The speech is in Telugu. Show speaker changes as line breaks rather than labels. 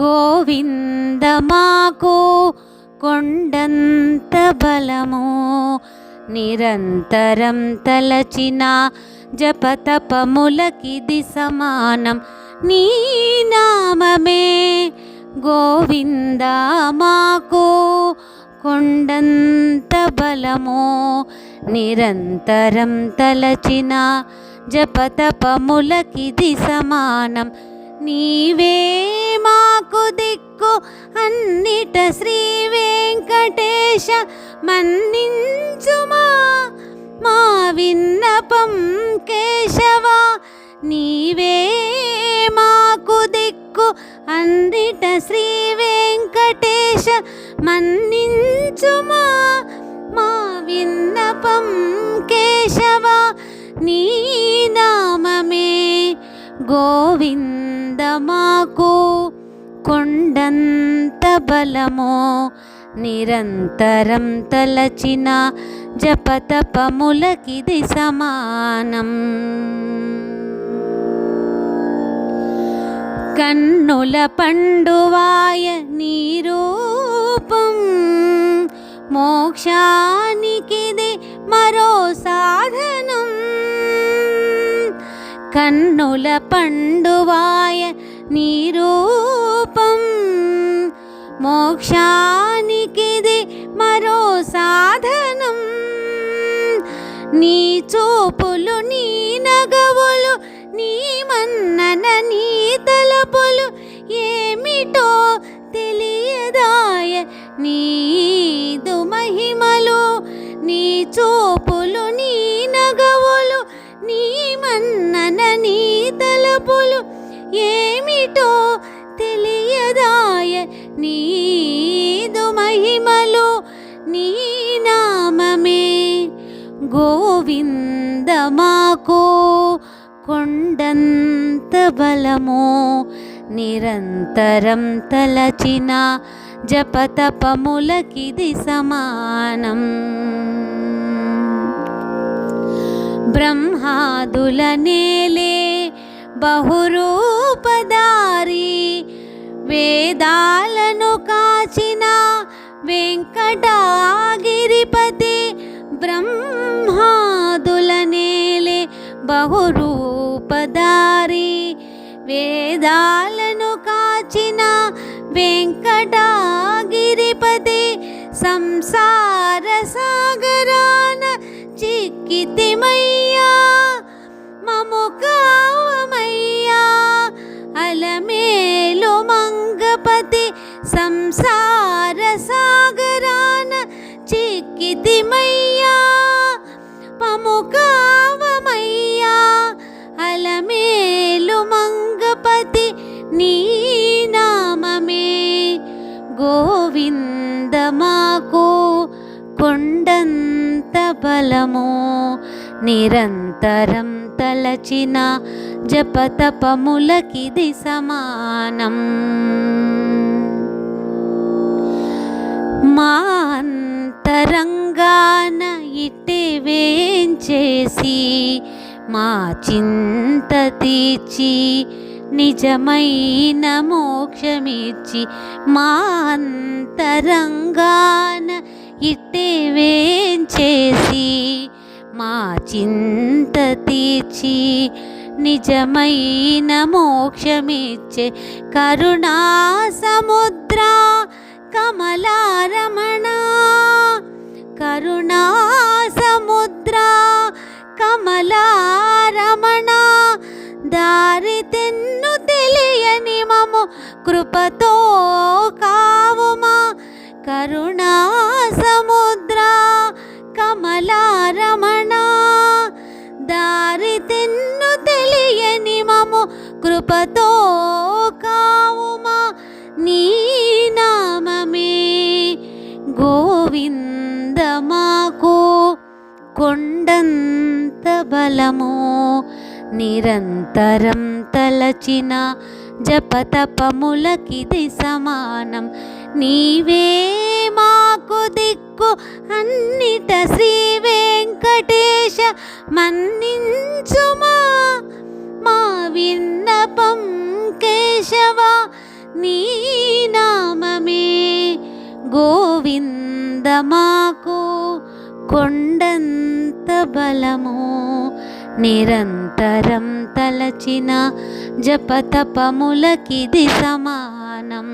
గోవింద మాకు కొండంత బలము. నిరంతరం తలచిన జపతపములకిది సమానం. నీ నామమే గోవింద మాకు కొండంత బలము. నిరంతరం తలచిన జపతపములకిది సమానం. నీవే మాకు దిక్కు. అన్నిట శ్రీ వెంకటేశ మన్నించుమా. మా విన్నపం కేశవ నీవే మాకు దిక్కు. అన్నిట శ్రీ వెంకటేశ మన్నించుమా. మా విన్నపం కేశవ నీ నామమే. గోవిందమాకు మాకు కొండంత బలమో నిరంతరం తలచిన జపతపములకిది సమానం. కన్నుల పండువాయ నీరూపం మోక్షానికిది మరో సాధనం. కన్నుల పండువాయ రూపం మోక్షానికిది మరో సాధనం నీ చూపులు నీ నగవులు నీ మన్నన నీ తలపులు ఏమిటో తెలియదాయ నీదు మహిమలు. నీ చూపులు నీ నగవులు నీ మన్నన నీ తలపులు ఏమిటో తెలియదాయ నీదు మహిమలు నీ నామమే. గోవింద మాకు కొండంత బలము నిరంతరం తలచిన జపతపములకిది సమానం. బ్రహ్మాదుల నేలే దారి వేదాలను కాచిన వెంకటాగిరిపతి బ్రహ్మాదుల నేలే బహురూపదారి వేదాలను కాచిన వెంకటాగిరిపతి సంసార సాగరాన చిక్కితిమయ్యా అలమేలు మంగపతి సంసార సాగరాన చిక్కితిమయ్యా పముకావమయ్యా అలమేలు మంగపతి నీ నామమే. గోవింద మాకు కొండంత బలము నిరంతరం తలచిన జపతపములకిది సమానం. మాంతరంగాన అంతరంగాన వేంచేసి మా చింత తీర్చి నిజమైన మోక్షమిచ్చి మా అంతరంగాన వేంచేసి మా చింత తీర్చి నిజమైన మోక్షమిచ్చే కరుణా సముద్ర కమలారమణ. కరుణా సముద్ర కమలారమణ. దారి తెన్ను తెలియని మము కృపతో కావుమా. కరుణ కృపతో కావుమా నీ నామమే. గోవింద మాకు కొండంత బలము నిరంతరం తలచిన జపతపములకిది సమానం. నీవే మాకు దిక్కు అన్నిట శ్రీ వెంకటేశ మన్ గోవింద మాకు కొండంత బలము. నిరంతరం తలచిన జపతపములకిది సమానం.